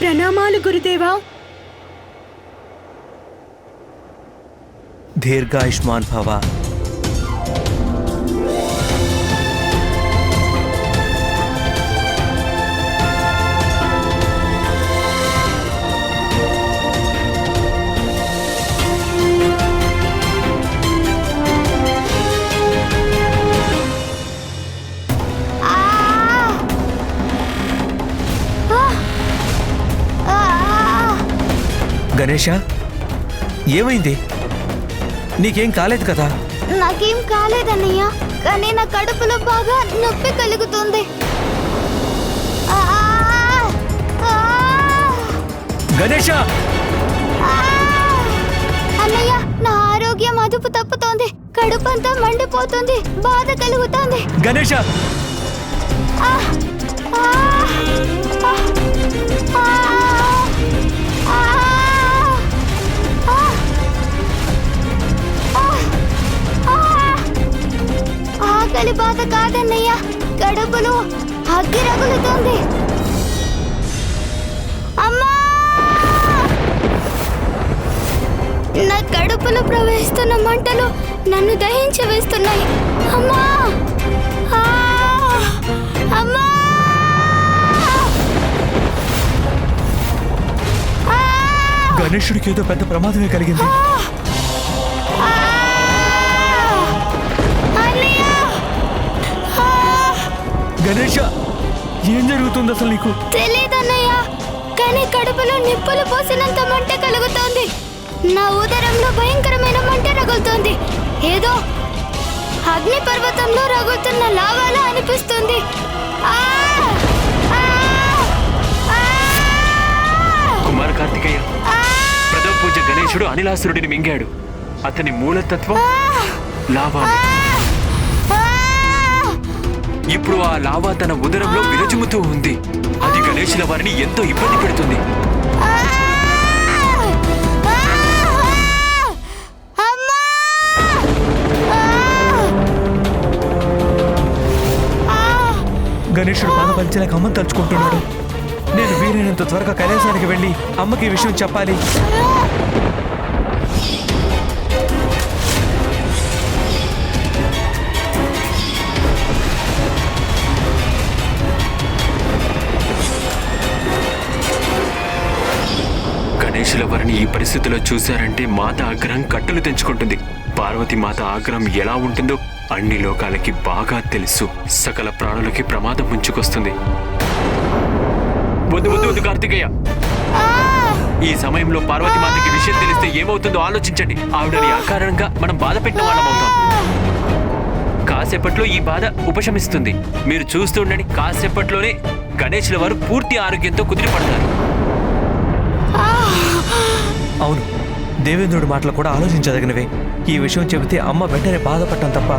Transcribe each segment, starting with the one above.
ప్రణామాలు గురుదేవా. దీర్ఘాయుష్మాన్ భవ. గణేష ఏమైంది నీకేం కాలేదు కదా నాకేం కాలేదన్నయ్య కానీ నా కడుపులో బాగా నొప్పి కలుగుతుంది! గణేష! అన్నయ్య నా ఆరోగ్యం అదుపు తప్పుతోంది కడుపంతా మండిపోతుంది బాధ కలుగుతోంది గణేష! ఆ! ఆ! ఆ! ఆకలి బాధ కాదన్నయ్య. కడుపులో అగ్గి రగులుతోంది. అమ్మా! నా కడుపులో ప్రవహిస్తున్న మంటలు నన్ను దహించి వేస్తున్నాయి. అమ్మా! అమ్మా! గణేశుడికి ఏదో పెద్ద ప్రమాదమే కలిగింది. గణేష ఏం జరుగుతుంది అసలు నీకు తెలీదన్నయ్య కానీ కడుపులో నిప్పులు పోసినంత మంట కలుగుతోంది నా ఉదరంలో భయంకరమైన మంట రగులుతోంది ఏదో అగ్ని పర్వతంలో రగులుతున్న లావాలా అనిపిస్తుంది ఆ! ఆ! ఆ! కుమార కార్తికేయ! ప్రథమ పూజ గణేశుడు అనిలాసురుడిని మింగాడు అతని మూలతత్వం లావా! ఇప్పుడు ఆ లావా తన ఉదరంలో విరచుముతూ ఉంది అది గణేశుల వారిని ఎంతో ఇబ్బంది పెడుతుంది ఆ! ఆ! అమ్మని తలుచుకుంటున్నాడు నేను వీలైనంత త్వరగా కైలాసానికి వెళ్ళి అమ్మకి ఈ విషయం చెప్పాలి గణేశుల వారిని ఈ పరిస్థితిలో చూశారంటే మాత ఆగ్రహం కట్టలు తెంచుకుంటుంది. పార్వతి మాత ఆగ్రహం ఎలా ఉంటుందో అన్ని లోకాలకి బాగా తెలుసు. సకల ప్రాణులకి ప్రమాదం ముంచుకొస్తుంది. వద్దు వద్దు వద్దు కార్తికేయ ఈ సమయంలో పార్వతి మాతకి విషయం తెలిస్తే ఏమవుతుందో ఆలోచించండి. ఆవిడని అకారణంగా మనం బాధ పెట్టిన వాళ్ళం అవుతాం. కాసేపట్లో ఈ బాధ ఉపశమిస్తుంది. మీరు చూస్తుండండి కాసేపట్లోనే గణేశుల వారు పూర్తి ఆరోగ్యంతో కుదిరిపడతారు. అవును. దేవేంద్రుడి మాటలు కూడా ఆలోచించదగినవే. ఈ విషయం చెబితే అమ్మ వెంటనే బాధపడటం తప్ప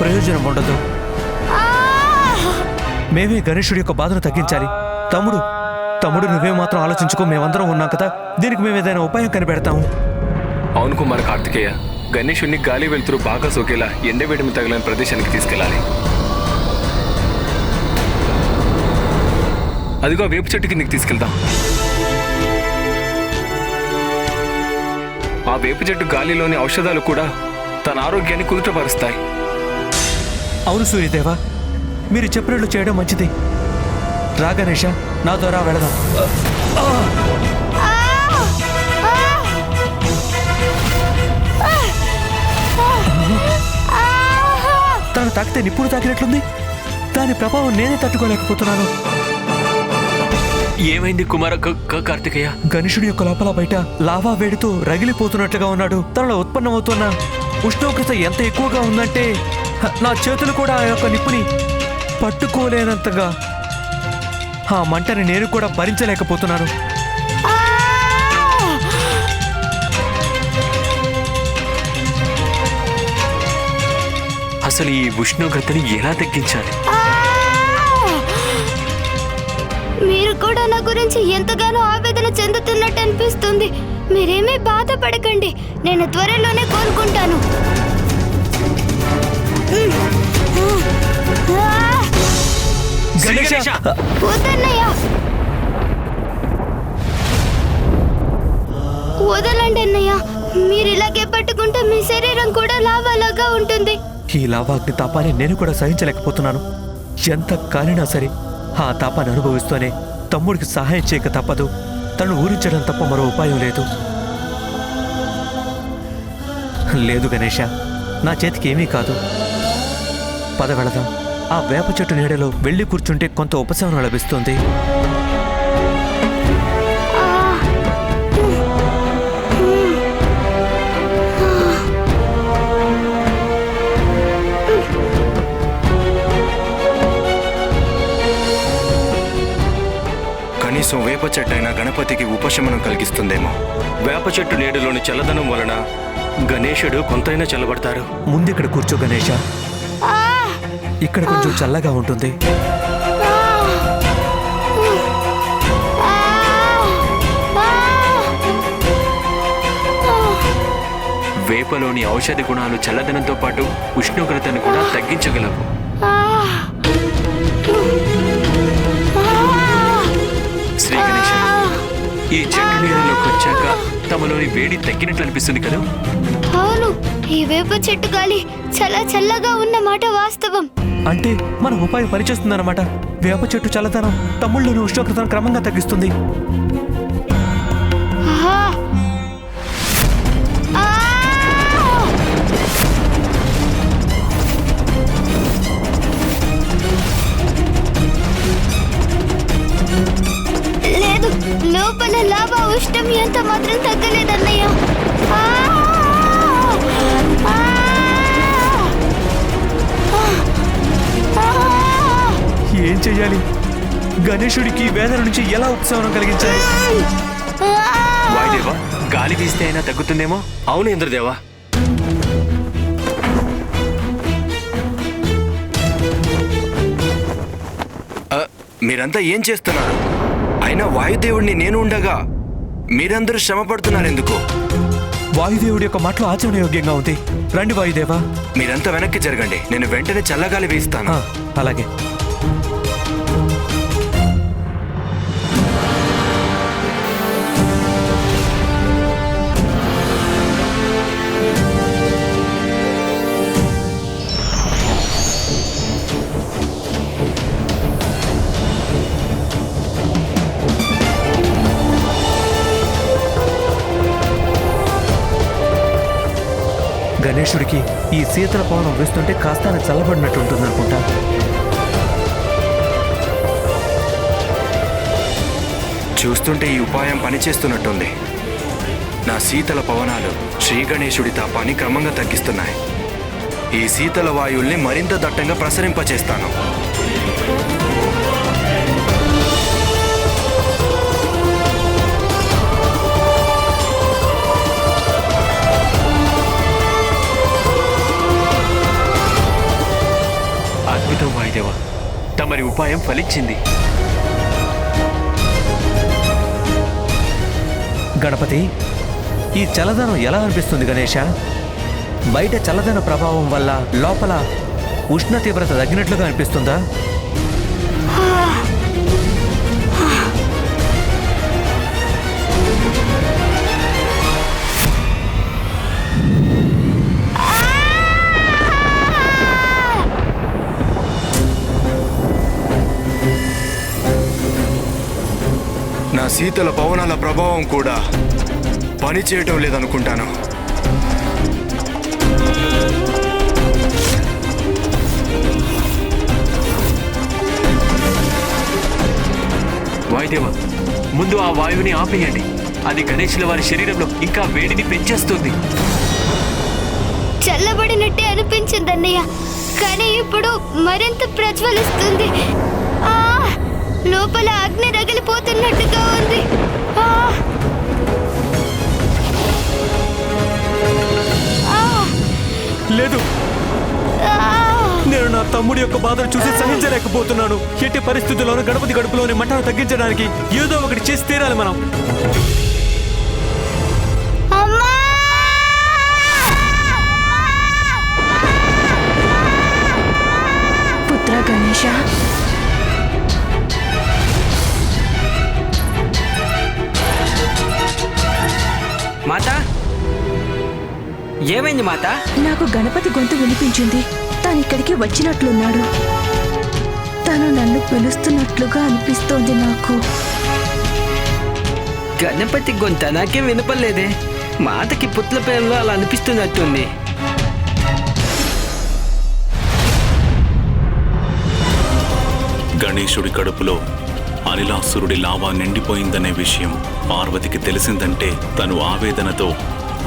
ప్రయోజనం ఉండదు. మేమే గణేశుడి యొక్క బాధను తగ్గించాలి. తమ్ముడు తమ్ముడు నువ్వే మాత్రం ఆలోచించుకో మేమందరం ఉన్నాం కదా. దీనికి మేము ఏదైనా ఉపాయం కనిపెడతాము అవును కుమార్ కార్తికేయ. గణేశుణ్ణి గాలి వెలుతురు బాగా సోకేలా ఎండవేడిమి తగిలిన ప్రదేశానికి తీసుకెళ్ళాలి. అదిగో వేపు చెట్టుకి నీకు తీసుకెళ్దాం. ఆ వేప చెట్టు గాలిలోని ఔషధాలు కూడా తన ఆరోగ్యాన్ని కుదుటపరుస్తాయి. అవును సూర్యదేవా మీరు చెప్పినట్లు చేయడం మంచిది. రా గణేష నా ద్వారా వెళదాం. తను తాకితే నిప్పుడు తాకినట్లుంది. దాని ప్రభావం నేనే తట్టుకోలేకపోతున్నాను. ఏమైంది కుమార కార్తికేయ? గణేశుడి యొక్క లోపల బయట లావా వేడితో రగిలిపోతున్నట్లుగా ఉన్నాడు. తనలో ఉత్పన్నమవుతున్న ఉష్ణోగ్రత ఎంత ఎక్కువగా ఉందంటే నా చేతులు కూడా ఆ యొక్క నిప్పుని పట్టుకోలేనంతగా. ఆ మంటని నేను కూడా భరించలేకపోతున్నాను. అసలు ఈ ఉష్ణోగ్రతని ఎలా తగ్గించాలి? మీరు కూడా నా గురించి ఎంతగానో ఆవేదన చెందుతున్నట్టు అనిపిస్తుంది. మీరేమీ బాధపడకండి. నేను త్వరలోనే కోలుకుంటాను. వదలండి అన్నయ్య. మీరు ఇలాగే పట్టుకుంటే మీ శరీరం కూడా లావాలాగా ఉంటుంది. ఈ లావాగ్ని తాపాన్ని నేను కూడా సహించలేకపోతున్నాను. ఎంత కానినా సరే ఆ తాపాన్ని అనుభవిస్తూనే తమ్ముడికి సహాయం చేయక తప్పదు. తను ఊరించడం తప్ప మరో ఉపాయం లేదు. లేదు గణేష నా చేతికి ఏమీ కాదు. పద వెళదాం. ఆ వేప చెట్టు నీడలో వెళ్ళి కూర్చుంటే కొంత ఉపశమనం లభిస్తుంది. చెట్టైన గణపతికి ఉపశమనం కలిగిస్తుందేమో. వేప చెట్టు నీడలోని చల్లదనం వలన గణేశుడు కొంతైనా చల్లబడతారు. ముందిక్కడ కూర్చో గణేష ఆ, ఇక్కడ కొంచెం చల్లగా ఉంటుంది. వేపలోని ఔషధ గుణాలు చల్లదనంతో పాటు ఉష్ణోగ్రతను కూడా తగ్గించగలవు. ఈ చెట్టు నీడలోకి వచ్చాక తమలోని వేడి తగ్గినట్లు అనిపిస్తుంది కదా? అవును ఈ వేప చెట్టు గాలి చాలా చల్లగా ఉన్న మాట వాస్తవం. అంటే మన ఉపాయం పనిచేస్తుందన్నమాట. వేప చెట్టు చల్లదనం తమ్ముళ్ళలోని ఉష్ణోగ్రతను క్రమంగా తగ్గిస్తుంది. లోపల లావా ఉష్ణం ఎంత మాత్రం తగ్గలేదన్నయ్య ఆ! ఆ! ఆ! ఏం చెయ్యాలి గణేశుడికి వేదన నుంచి ఎలా ఉపశమనం కలిగించాలి! వాయుదేవా గాలి వీస్తే అయినా తగ్గుతుందేమో అవును ఇంద్రదేవా మీరంతా ఏం చేస్తున్నారు అయినా వాయుదేవుడిని నేను ఉండగా మీరందరూ శ్రమ పడుతున్నారు ఎందుకు వాయుదేవుడి యొక్క మాటలు ఆచరణయోగ్యంగా ఉంది. రండి వాయుదేవా. మీరంతా వెనక్కి జరగండి. నేను వెంటనే చల్లగాలి వేస్తాను అలాగే. గణేశుడికి ఈ శీతల పవనం వేస్తుంటే కాస్త చల్లబడినట్టు ఉంటుంది అనుకుంటా చూస్తుంటే ఈ ఉపాయం పనిచేస్తున్నట్టుంది. నా శీతల పవనాలు శ్రీ గణేశుడి తాపాన్ని క్రమంగా తగ్గిస్తున్నాయి. ఈ శీతల వాయువుల్ని మరింత దట్టంగా ప్రసరింపచేస్తాను. తమరి ఉపాయం ఫలించింది. గణపతి ఈ చల్లదనం ఎలా అనిపిస్తుంది గణేష? బయట చల్లదన ప్రభావం వల్ల లోపల ఉష్ణ తీవ్రత తగ్గినట్లుగా అనిపిస్తుందా? శీతల పవనాల ప్రభావం కూడా పనిచేయటం లేదనుకుంటాను. వాయుదేవా ముందు ఆ వాయువుని ఆపేయండి. అది గణేశుల వారి శరీరంలో ఇంకా వేడిని పెంచేస్తుంది. చల్లబడినట్టే అనిపించింది అన్నయ్య కానీ ఇప్పుడు మరింత ప్రజ్వలిస్తుంది. లోపల అగ్ని రగిలిపోతున్నట్టుగా ఉంది. లేదు. నేను నా తమ్ముడి యొక్క బాధను చూసి సహించలేకపోతున్నాను. ఎట్టి పరిస్థితుల్లోనూ గణపతి గడుపులోని మంటను తగ్గించడానికి ఏదో ఒకటి చేసి తీరాలి మనం. నాకు గణపతి గొంతు వినిపించింది. తను ఇక్కడికి వచ్చినట్లున్నాడు. తను నన్ను పిలుస్తున్నట్లుగా అనిపిస్తోంది నాకు. గణపతి గొంత నాకేం వినపడలేదే. మాతకి పుట్ల పేరులో అలా అనిపిస్తున్నట్టుంది. గణేశుడి కడుపులో అనిలాసురుడి లావా నిండిపోయిందనే విషయం పార్వతికి తెలిసిందంటే తను ఆవేదనతో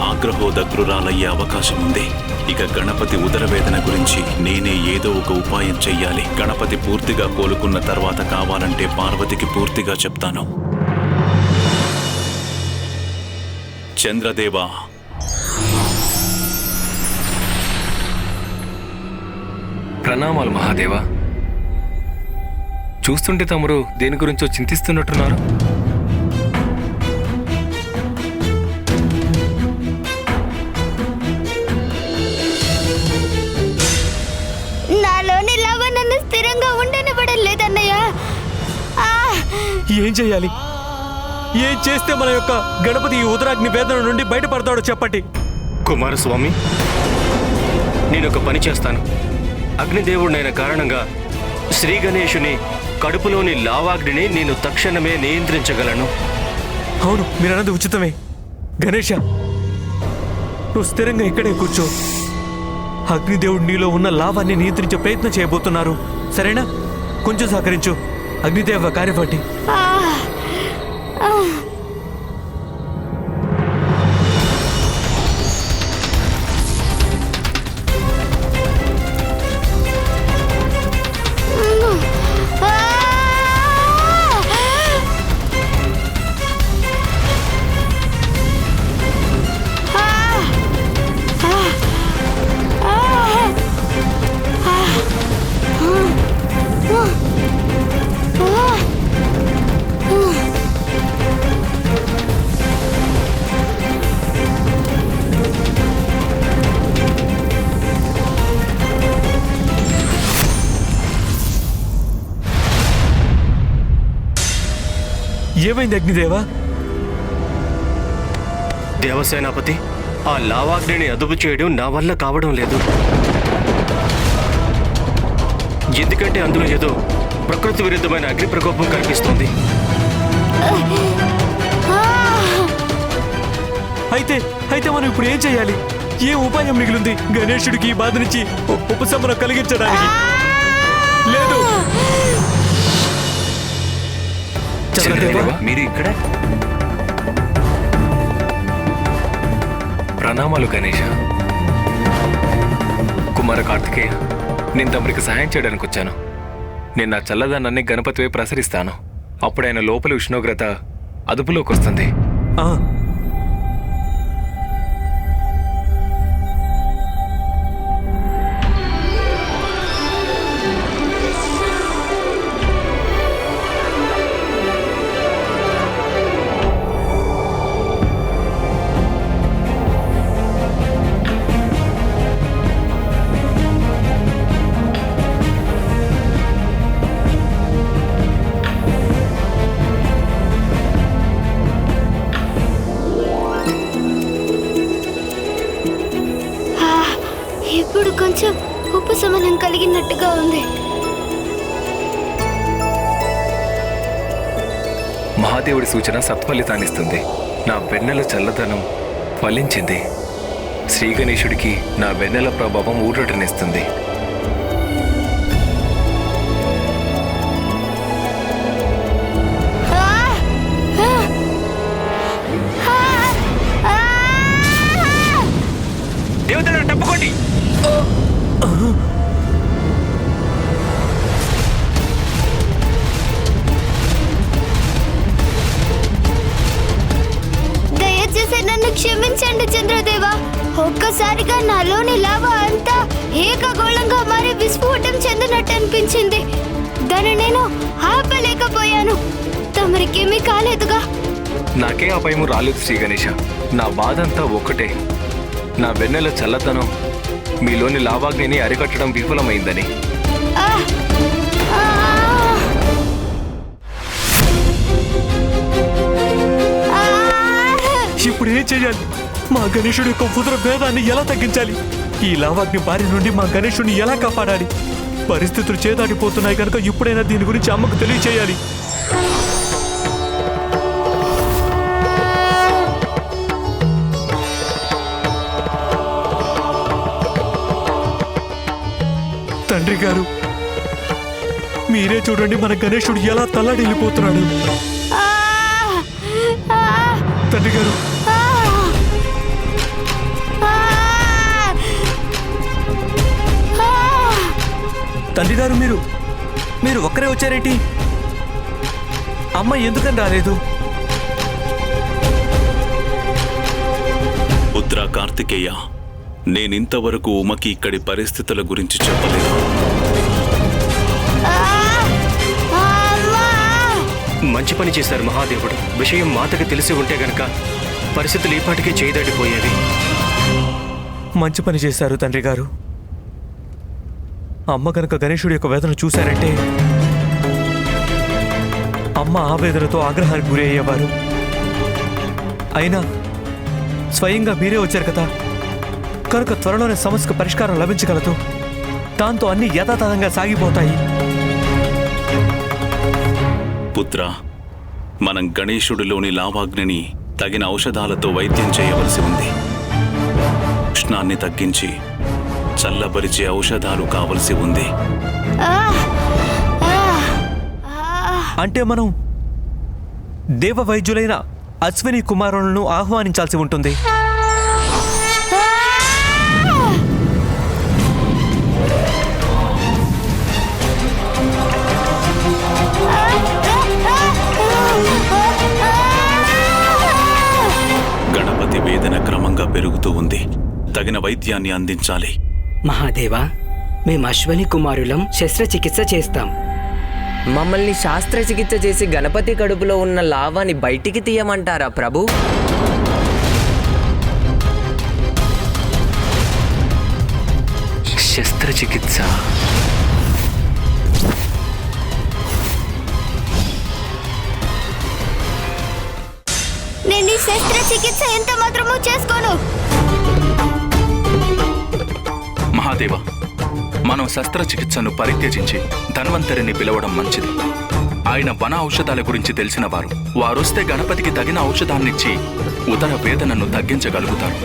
ఆగ్రహోదగ్రురాలయ్యే అవకాశం ఉంది ఇక గణపతి ఉదరవేదన గురించి నేనే ఏదో ఒక ఉపాయం చెయ్యాలి. గణపతి పూర్తిగా కోలుకున్న తర్వాత కావాలంటే పార్వతికి పూర్తిగా చెప్తాను. చంద్రదేవా! ప్రణామాలు మహాదేవా. చూస్తుంటే తమరు దేని గురించో చింతిస్తున్నట్టున్నారు? ఏం చేయాలి? ఏం చేస్తే మన యొక్క గణపతి ఈ ఉదరాగ్ని వేదన నుండి బయటపడతాడో చెప్పండి. కుమారస్వామి నేను ఒక పని చేస్తాను. అగ్నిదేవుడినైన కారణంగా శ్రీ గణేషుని కడుపులోని లావాగ్నిని నేను తక్షణమే నియంత్రించగలను. అవును మీరు అన్నది ఉచితమే. గణేష నువ్వు స్థిరంగా ఇక్కడే కూర్చో. అగ్నిదేవుడు నీలో ఉన్న లాభాన్ని నియంత్రించే ప్రయత్నం చేయబోతున్నారు. సరేనా? కొంచెం సహకరించు. అగ్నిదేవ కార్యపట్టి ఆ, ఏమైంది అగ్నిదేవా? దేవసేనాపతి ఆ లావాగ్నిని అదుపు చేయడం నా వల్ల కావడం లేదు. ఎందుకంటే అందులో ఏదో ప్రకృతి విరుద్ధమైన అగ్ని ప్రకోపం కనిపిస్తోంది. అయితే అయితే మనం ఇప్పుడు ఏం చేయాలి? ఏ ఉపాయం మిగిలింది? గణేశుడికి ఈ బాధ నుంచి ఉ- ఉపశమనం కలిగించడానికి లేదు. మీరు ఇక్కడ? ప్రణామాలు గణేష. కుమార కార్తికేయ నేను తమరికి సహాయం చేయడానికి వచ్చాను. నేను నా చల్లదనాన్ని గణపతి వైపు ప్రసరిస్తాను. అప్పుడు ఆయన లోపలి ఉష్ణోగ్రత అదుపులోకి వస్తుంది. సూచన సత్ఫలితాన్నిస్తుంది. నా వెన్నెల చల్లదనం ఫలించింది. శ్రీగణేశుడికి నా వెన్నెల ప్రభావం ఊరటనిస్తుంది. ఒక్కసారిగా నాలోని లావా అంతా ఏకగోళంగా మారి విస్ఫోటం చెందినట్టు అనిపించింది దాన్ని నేను ఆపలేకపోయాను తమరికేమీ కాలేదుగా నాకే అపాయము రాలేదు శ్రీ గణేష నా బాధ అంతా ఒక్కటే నా వెన్నెల చల్లదనం మీలోని లావాగ్నిని అరికట్టడం విఫలమైందని ఆ! ఆ! ఆ! ఇప్పుడు ఏం చేయాలి మా గణేశుడి యొక్క ఉదర భేదాన్ని ఎలా తగ్గించాలి? ఈ లావాగ్ని బారి నుండి మా గణేశుడిని ఎలా కాపాడాలి? పరిస్థితులు చేదాటిపోతున్నాయి కనుక ఇప్పుడైనా దీని గురించి అమ్మకు తెలియచేయాలి. తండ్రి గారు మీరే చూడండి మన గణేశుడు ఎలా తల్లడిల్లిపోతున్నాడు! తండ్రి గారు తండ్రి గారు మీరు మీరు ఒక్కరే వచ్చారేంటి? అమ్మ ఎందుకని రాలేదు? పుత్ర కార్తికేయ నేనింతవరకు ఉమకి ఇక్కడి పరిస్థితుల గురించి చెప్పలేదు! మంచి పని చేశారు మహాదేవుడు. విషయం మాతకి తెలిసి ఉంటే గనక పరిస్థితులు ఈపాటికే చేయదాటిపోయేవి మంచి పని చేశారు తండ్రి గారు అమ్మ కనుక గణేశుడి యొక్క వేదన చూశారంటే అమ్మ ఆవేదనతో ఆగ్రహానికి గురి అయ్యేవారు. అయినా స్వయంగా మీరే వచ్చారు కదా. కనుక త్వరలోనే సమస్యకు పరిష్కారం లభించగలదు. దాంతో అన్ని యథాతథంగా సాగిపోతాయి. పుత్ర మనం గణేశుడిలోని లావాగ్నిని తగిన ఔషధాలతో వైద్యం చేయవలసి ఉంది. ఉష్ణాన్ని తగ్గించి చల్లబరిచే ఔషధాలు కావలసి ఉంది ఆ! ఆ! ఆ! అంటే మనం దేవ వైద్యులైన అశ్విని కుమారులను ఆహ్వానించాల్సి ఉంటుంది గణపతి వేదన క్రమంగా పెరుగుతూ ఉంది తగిన వైద్యాన్ని అందించాలి మహాదేవా మేము అశ్వని కుమారులం శస్త్రచికిత్స చేస్తాం. మమ్మల్ని శాస్త్రచికిత్స చేసి గణపతి కడుపులో ఉన్న లావాని బయటికి తీయమంటారా ప్రభు? శస్త్రచికిత్స. నేను శస్త్రచికిత్స ఎంత మాత్రమూ చేసుకోను. మహాదేవ మనం శస్త్రచికిత్సను పరిత్యజించి ధన్వంతరిని పిలవడం మంచిది. ఆయన వన ఔషధాల గురించి తెలిసిన వారు వారొస్తే గణపతికి తగిన ఔషధాన్నిచ్చి ఉదర వేదనను తగ్గించగలుగుతారు.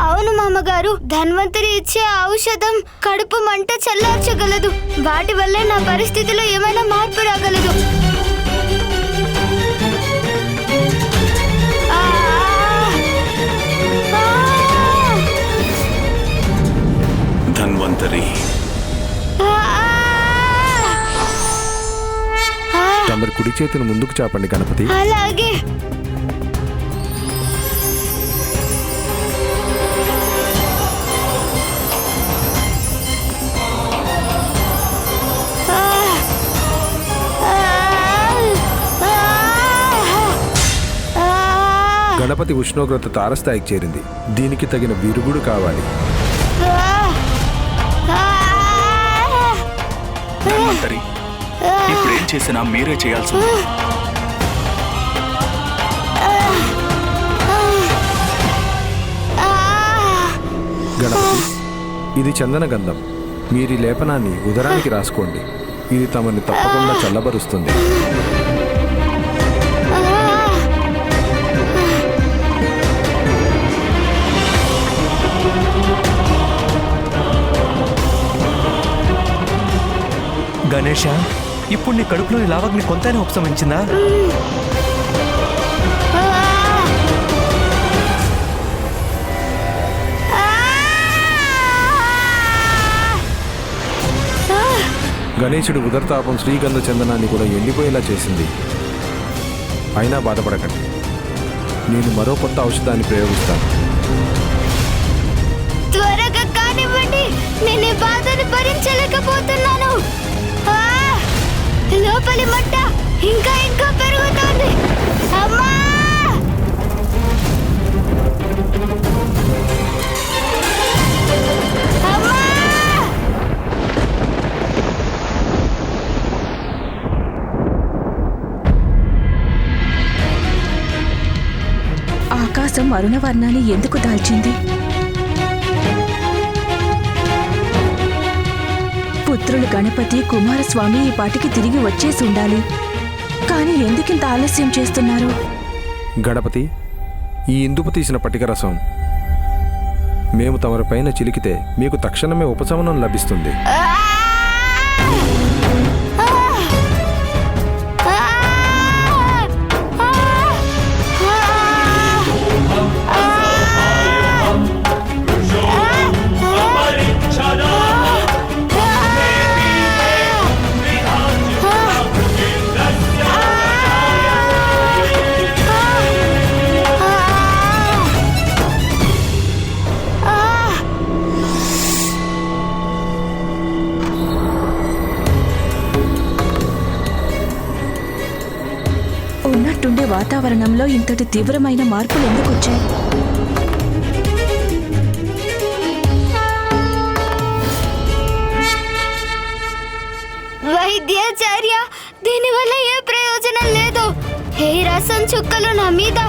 అవును మామగారు ధన్వంతరి ఇచ్చే ఔషధం కడుపు మంట చల్లార్చగలదు. వాటి వల్లే నా పరిస్థితిలో ఏమైనా మార్పు రాగలదు. ఆ! తమరి కుడి చేతిని ముందుకు చాపండి గణపతి అలాగే! గణపతి ఉష్ణోగ్రత తారస్థాయికి చేరింది దీనికి తగిన విరుగుడు కావాలి ధన్వంతరి ఇప్పుడు ఏం చేసినా మీరే చేయాల్సి గణపతి ఇది చందన గంధం. మీరి లేపనాన్ని ఉదరానికి రాసుకోండి. ఇది తమని తప్పకుండా చల్లబరుస్తుంది. గణేష ఇప్పుడు నీ కడుపులోని లావగ్ని కొంతైనా ఉపశమించిందా గణేశుడి ఉదరతాపం శ్రీగంధ చందనాన్ని కూడా ఎండిపోయేలా చేసింది. అయినా బాధపడకండి. నేను మరో కొత్త ఔషధాన్ని ప్రయోగిస్తాను. త్వరగా కానివ్వండి. నేను బాధను భరించలేకపోతున్నాను! లోపలి మంట ఇంకా ఇంకా పెరుగుతోంది. అమ్మా! ఆకాశం అరుణవర్ణాన్ని ఎందుకు దాల్చింది? పుత్రులు గణపతి కుమారస్వామి ఈ పాటికి తిరిగి వచ్చేసి ఉండాలి. కానీ ఎందుకింత ఆలస్యం చేస్తున్నారు? గణపతి ఈ ఇందుపు తీసిన పటిక రసం మేము తమరిపైన చిలికితే మీకు తక్షణమే ఉపశమనం లభిస్తుంది. ఇంతటి తీవ్రమైన మార్పులు ఎందుకు వచ్చాయి? వైద్యాచార్య దీనివల్ల ఏ ప్రయోజనం లేదు? ఏ రసం చుక్కలు నా మీద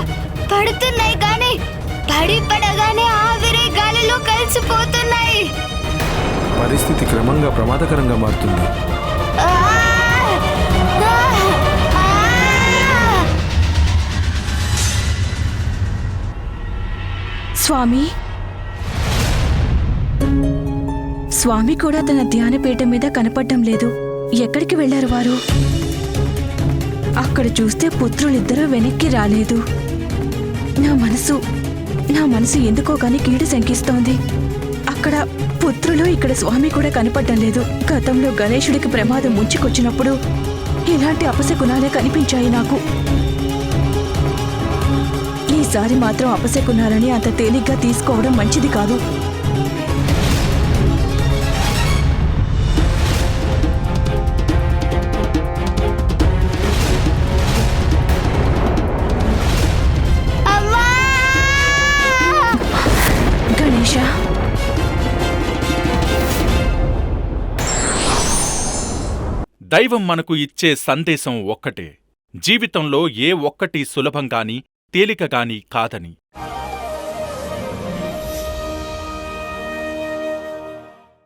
పడుతున్నాయి కానీ పడి పడగానే ఆవిరి గాలిలో కలిసిపోతున్నాయి. పరిస్థితి క్రమంగా ప్రమాదకరంగా మారుతుంది. స్వామి? స్వామి కూడా తన ధ్యానపీఠం మీద కనపడటం లేదు. ఎక్కడికి వెళ్ళారు వారు? అక్కడ చూస్తే పుత్రులిద్దరూ వెనక్కి రాలేదు. నా మనసు నా మనసు ఎందుకో కానీ కీడు శంకిస్తోంది. అక్కడ పుత్రులు ఇక్కడ స్వామి కూడా కనపడటం లేదు. గతంలో గణేశుడికి ప్రమాదం ముంచుకొచ్చినప్పుడు ఇలాంటి అపశకునాలే కనిపించాయి నాకు. ఈసారి మాత్రం అపశకునాలని అంత తేలిగ్గా తీసుకోవడం మంచిది కాదు. దైవం మనకు ఇచ్చే సందేశం ఒక్కటే. జీవితంలో ఏ ఒక్కటి సులభంగాని తేలికగాని కాదని.